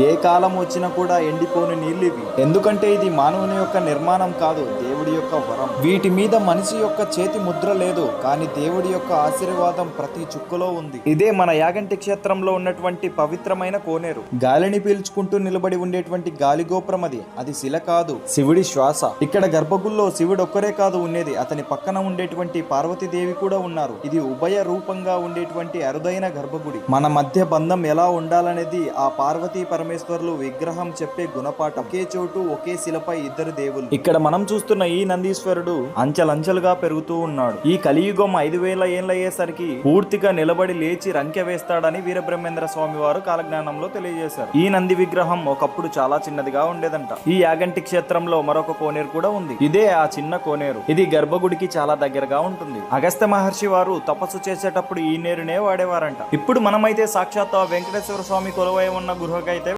ఏ కాలం వచ్చినా కూడా ఎండిపోని నీళ్ళు ఇవి. ఎందుకంటే ఇది మానవుని యొక్క నిర్మాణం కాదు దేవుడి యొక్క వరం. వీటి మీద మనిషి యొక్క చేతి ముద్ర లేదు కానీ దేవుడి యొక్క ఆశీర్వాదం ప్రతి చుక్కలో ఉంది. ఇదే మన యాగంటి క్షేత్రంలో ఉన్నటువంటి పవిత్రమైన కోనేరు. గాలిని పీల్చుకుంటూ నిలబడి ఉండేటువంటి గాలిగోపురం అది. అది శిల కాదు శివుడి శ్వాస. ఇక్కడ గర్భగుల్లో శివుడు ఒక్కరే కాదు ఉండేది. అతని పక్కన ఉండేటువంటి పార్వతీదేవి కూడా ఉన్నారు. ఇది ఉభయ రూపంగా ఉండేటువంటి అరుదైన గర్భగుడి. మన మధ్య బంధం ఎలా ఉండాలనేది ఆ పార్వతీ పరమేశ్వర్లు విగ్రహం చెప్పే గుణపాఠం ఒకే చోటు ఒకే శిలపై ఇద్దరు దేవుళ్ళు. ఇక్కడ మనం చూస్తున్న ఈ నందీశ్వరుడు అంచెలంచెలుగా పెరుగుతూ ఉన్నాడు. ఈ కలియుగం ఐదు వేల ఏళ్ళయ్యేసరికి పూర్తిగా నిలబడి లేచి రంకె వేస్తాడని వీరబ్రహ్మేంద్ర స్వామి వారు కాలజ్ఞానంలో తెలియజేశారు. ఈ నంది విగ్రహం ఒకప్పుడు చాలా చిన్నదిగా ఉండేదంట. ఈ యాగంటి క్షేత్రంలో మరొక కోనేరు కూడా ఉంది. ఇదే ఆ చిన్న కోనేరు. ఇది గర్భగుడికి చాలా దగ్గరగా ఉంటుంది. అగస్త్య మహర్షి వారు తపస్సు చేసేటప్పుడు ఈ నేరునే వాడేవారంట. ఇప్పుడు మనమైతే సాక్షాత్ ఆ వెంకటేశ్వర స్వామి కొలువై ఉన్న గృహకైతే